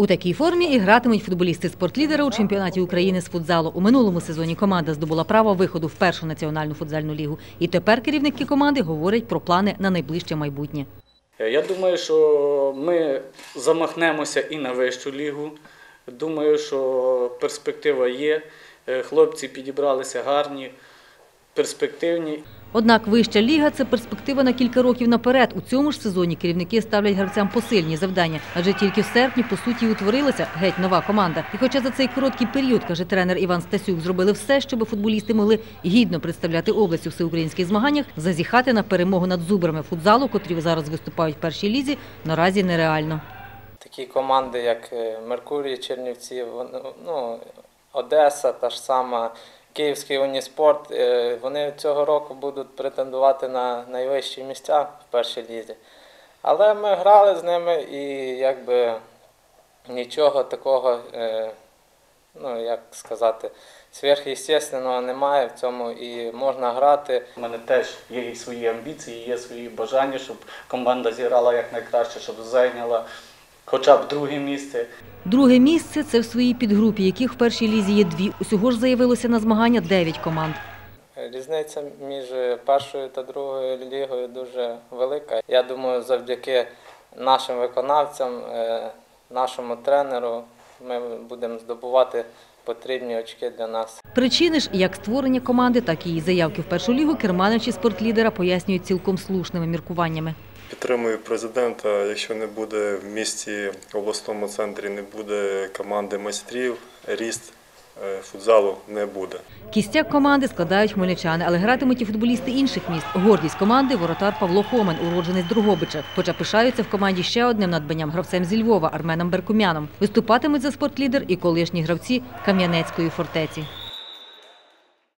У такій формі і гратимуть футболісти спортлідера у чемпіонаті України з футзалу. У минулому сезоні команда здобула право виходу в першу національну футзальну лігу. І тепер керівники команди говорять про плани на найближче майбутнє. Е, Я думаю, що ми замахнемося і на вищу лігу. Думаю, що перспектива є. Е, Хлопці підібралися гарні, перспективні. Однак вища ліга це перспектива на кілька років наперед. У цьому ж сезоні керівники ставлять гравцям посильні завдання, адже тільки в серпні по суті утворилася геть нова команда. І хоча за цей короткий період, каже тренер Іван Стасюк, зробили все, щоб футболісти могли гідно представляти область у всеукраїнських змаганнях, зазіхати на перемогу над зубрами футзалу, котрі зараз виступають в першій лізі, наразі нереально. Такі команди, як е, Меркурій, Чернівці, ну, Одеса, та ж сама, Київський уніспорт, е, вони цього року будуть претендувати на найвищі місця в першій лізі. Але ми грали з ними і якби нічого такого, е, ну як сказати, сверхъестественного немає в цьому і можна грати. У мене теж є і свої амбіції, є свої бажання, щоб команда зіграла якнайкраще, щоб зайняла хоча б друге місце. Друге місце це в своїй підгрупі, яких в першій лізі є дві. Усього ж заявилося на змагання дев'ять команд. Різниця між першою та другою лігою дуже велика. Я думаю, завдяки нашим виконавцям, е, нашому тренеру, ми будемо здобувати потрібні очки для нас. Причини ж як створення команди, так і її заявки в першу лігу керманичі спортлідера пояснюють цілком слушними міркуваннями. Підтримую президента. Якщо не буде в місті, в обласному центрі, не буде команди майстрів, ріст е, футзалу не буде. Кістяк команди складають хмельничани, але гратимуть і футболісти інших міст. Гордість команди – воротар Павло Хомен, уродженець Другобича. Хоча пишаються в команді ще одним надбанням гравцем зі Львова Арменом Беркумяном. Виступатимуть за спортлідер і колишні гравці Кам'янецької фортеці.